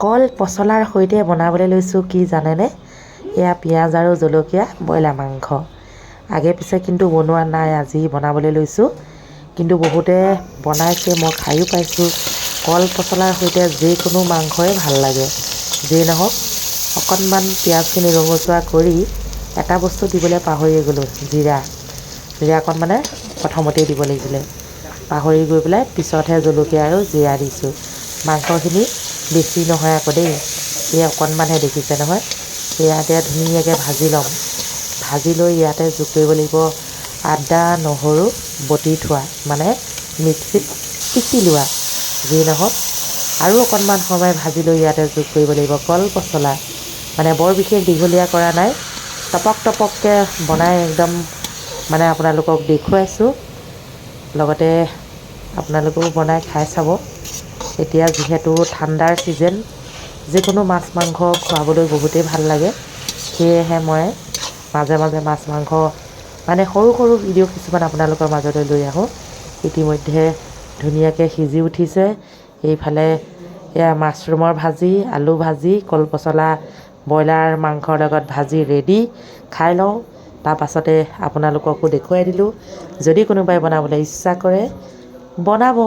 কল পচলাৰ সৈতে বনাবলৈ লৈছোঁ কি জানেনে? এয়া পিঁয়াজ আৰু জলকীয়া ব্ৰইলাৰ মাংস। আগে পিছে কিন্তু বনোৱা নাই আজি বনাবলৈ লৈছোঁ। কিন্তু বহুতে বনাইছে মই খায়ো পাইছোঁ। কল পচলাৰ সৈতে যিকোনো মাংসই ভাল লাগে। যিয়ে নহওক অকণমান পিঁয়াজখিনি ৰঙচুৱা কৰি এটা বস্তু দিবলৈ পাহৰিয়ে গ'লোঁ জিৰা। জিৰা অকণ মানে প্ৰথমতেই দিব লাগিছিলে। পাহৰি গৈ পেলাই পিছতহে জলকীয়া আৰু জিৰা দিছোঁ। মাংসখিনি বেছি নহয় আকৌ দেই। এই অকণমানহে দেখিছে নহয়। ইয়াতে ধুনীয়াকৈ ভাজি ল'ম। ভাজি লৈ ইয়াতে যোগ কৰিব লাগিব। আদা নহৰু বটি থোৱা। মানে মিক্সিত পিচি লোৱা। যি নহওক। আৰু অকণমান সময় ভাজি লৈ ইয়াতে যোগ কৰিব লাগিব। কল পচলা। মানে বৰ বিশেষ দীঘলীয়া কৰা নাই। টপক টপককৈ বনাই একদম মানে আপোনালোকক দেখুৱাইছোঁ। লগতে আপোনালোকেও বনাই খাই চাব। এতিয়া যিহেতু ঠাণ্ডাৰ ছিজন, যিকোনো মাছ মাংস খুৱাবলৈ বহুতেই ভালো লাগে। সেয়েহে মই মাজে মাজে মাছ মাংস মানে সৰু সৰু ভিডিঅ' কিছুমান আপোনালোকৰ মাজলৈ লৈ আহোঁ। ইতিমধ্যে ধুনীয়াকৈ সিজি উঠিছে। এইফালে এয়া মাছৰুমৰ ভাজি, আলু ভাজি কল পচলা ব্ৰইলাৰ মাংসৰ লগত ভাজি ৰেডি খাই লওঁ। তাৰপাছতে আপোনালোককো দেখুৱাই দিলোঁ। যদি কোনোবাই বনাবলৈ ইচ্ছা কৰে, বনাব।